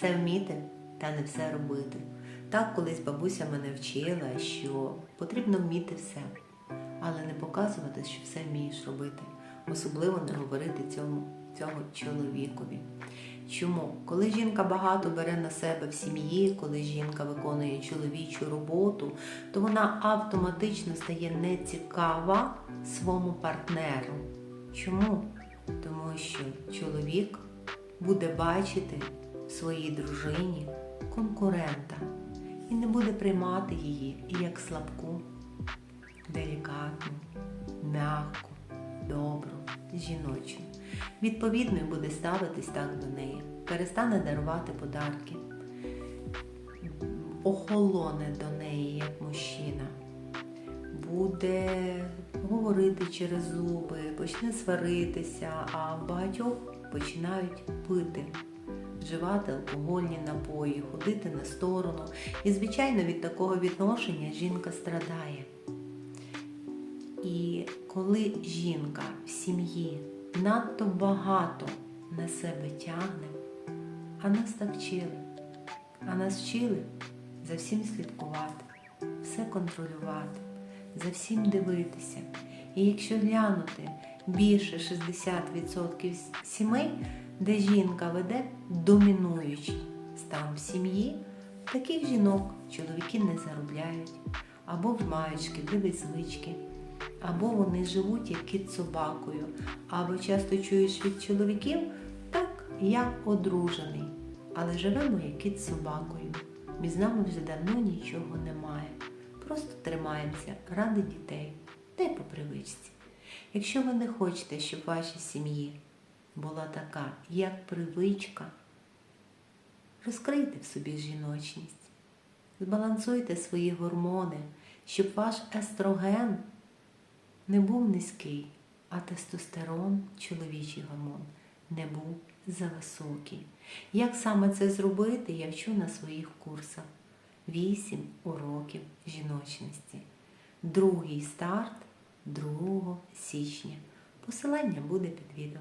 все вміти та не все робити. Так колись бабуся мене вчила, що потрібно вміти все, але не показувати, що все вмієш робити, особливо не говорити цьому, цього чоловікові. Чому? Коли жінка багато бере на себе в сім'ї, коли жінка виконує чоловічу роботу, то вона автоматично стає нецікава своєму партнеру. Чому? Тому що чоловік буде бачити своїй дружині конкурента і не буде приймати її як слабку, делікатну, м'яку, добру, жіночну. Відповідно, буде ставитись так до неї, перестане дарувати подарки, охолоне до неї як мужчина, буде говорити через зуби, почне сваритися, а багатьох починають пити, вживати алкогольні напої, ходити на сторону. І, звичайно, від такого відношення жінка страдає. І коли жінка в сім'ї надто багато на себе тягне, а нас так вчили, а нас вчили за всім слідкувати, все контролювати, за всім дивитися. І якщо глянути більше 60% сімей, де жінка веде домінуючий стан в сім'ї, таких жінок чоловіки не заробляють, або мають шкідливі звички, або вони живуть як кіт собакою, або часто чуєш від чоловіків, так, я одружений, але живемо як кіт собакою. Між нами вже давно нічого немає. Просто тримаємося ради дітей, та й по привичці. Якщо ви не хочете, щоб в вашій сім'ї була така, як привичка, розкрийте в собі жіночність, збалансуйте свої гормони, щоб ваш естроген не був низький, а тестостерон, чоловічий гормон, не був зависокий. Як саме це зробити, я вчу на своїх курсах. 8 уроків жіночності. Другий старт 2 січня. Посилання буде під відео.